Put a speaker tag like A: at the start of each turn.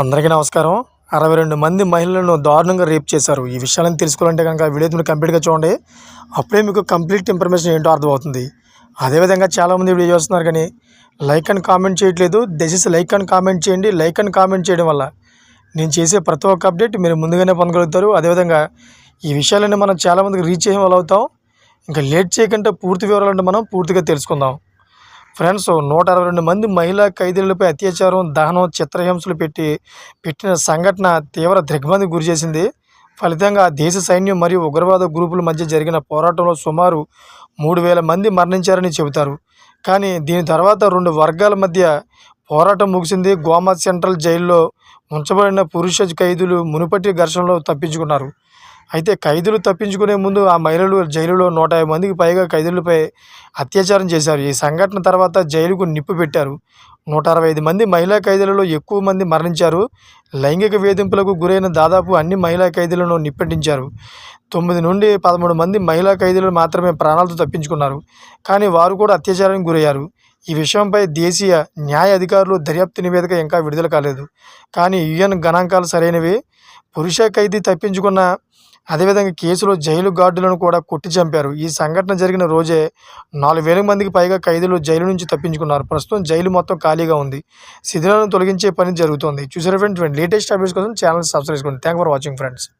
A: అందరికీ నమస్కారం. అరవై రెండు మంది మహిళలను దారుణంగా రేప్ చేశారు. ఈ విషయాలను తెలుసుకోవాలంటే కనుక వీడియో మీరు కంప్లీట్గా చూడండి. అప్పుడే మీకు కంప్లీట్ ఇన్ఫర్మేషన్ ఏంటో అర్థమవుతుంది. అదేవిధంగా చాలామంది వీడియో చూస్తున్నారు కానీ లైక్ అండ్ కామెంట్ చేయట్లేదు. దయచేసి లైక్ అండ్ కామెంట్ చేయండి. లైక్ అండ్ కామెంట్ చేయడం వల్ల నేను చేసే ప్రతి ఒక్క అప్డేట్ మీరు ముందుగానే పొందగలుగుతారు. అదేవిధంగా ఈ విషయాలన్నీ మనం చాలామందికి రీచ్ అయ్యే వాళ్ళు అవుతాం. ఇంకా లేట్ చేయకుండా పూర్తి వివరాలంటే మనం పూర్తిగా తెలుసుకుందాం. ఫ్రెండ్స్ నూట అరవై రెండు మంది మహిళా ఖైదీలపై అత్యాచారం దహనం చిత్రహింసలు పెట్టి పెట్టిన సంఘటన తీవ్ర దిగ్భ్రాంతికి గురి చేసింది. ఫలితంగా దేశ సైన్యం మరియు ఉగ్రవాద గ్రూపుల మధ్య జరిగిన పోరాటంలో సుమారు మూడు వేల మంది మరణించారని చెబుతారు. కానీ దీని తర్వాత రెండు వర్గాల మధ్య పోరాటం ముగిసింది. గోమా సెంట్రల్ జైల్లో ఉంచబడిన పురుష ఖైదీలు మునుపటి ఘర్షణలో తప్పించుకున్నారు. అయితే ఖైదీలు తప్పించుకునే ముందు ఆ మహిళలు జైలులో నూట యాభై మందికి పైగా ఖైదీలపై అత్యాచారం చేశారు. ఈ సంఘటన తర్వాత జైలుకు నిప్పు పెట్టారు. నూట అరవై ఐదు మంది మహిళా ఖైదీలలో ఎక్కువ మంది మరణించారు. లైంగిక వేధింపులకు గురైన దాదాపు అన్ని మహిళా ఖైదీలను నిప్పటించారు. తొమ్మిది నుండి పదమూడు మంది మహిళా ఖైదీలు మాత్రమే ప్రాణాలతో తప్పించుకున్నారు. కానీ వారు కూడా అత్యాచారానికి గురయ్యారు. ఈ విషయంపై దేశీయ న్యాయ అధికారులు దర్యాప్తు నివేదిక ఇంకా విడుదల కాలేదు. కానీ యుఎన్ గణాంకాలు సరైనవి. పురుష ఖైదీ తప్పించుకున్న అదేవిధంగా కేసులో జైలు గార్డులను కూడా కొట్టి చంపారు. ఈ సంఘటన జరిగిన రోజే నాలుగు వేల మందికి పైగా ఖైదీలు జైలు నుంచి తప్పించుకున్నారు. ప్రస్తుతం జైలు మొత్తం ఖాళీగా ఉంది. శిథిలాలను తొలగించే పని జరుగుతుంది. చూసారు ఫ్రెండ్స్ లేటెస్ట్ అప్డేట్స్ కోసం ఛానల్ సబ్స్క్రైబ్ చేసుకోండి. Thank for watching friends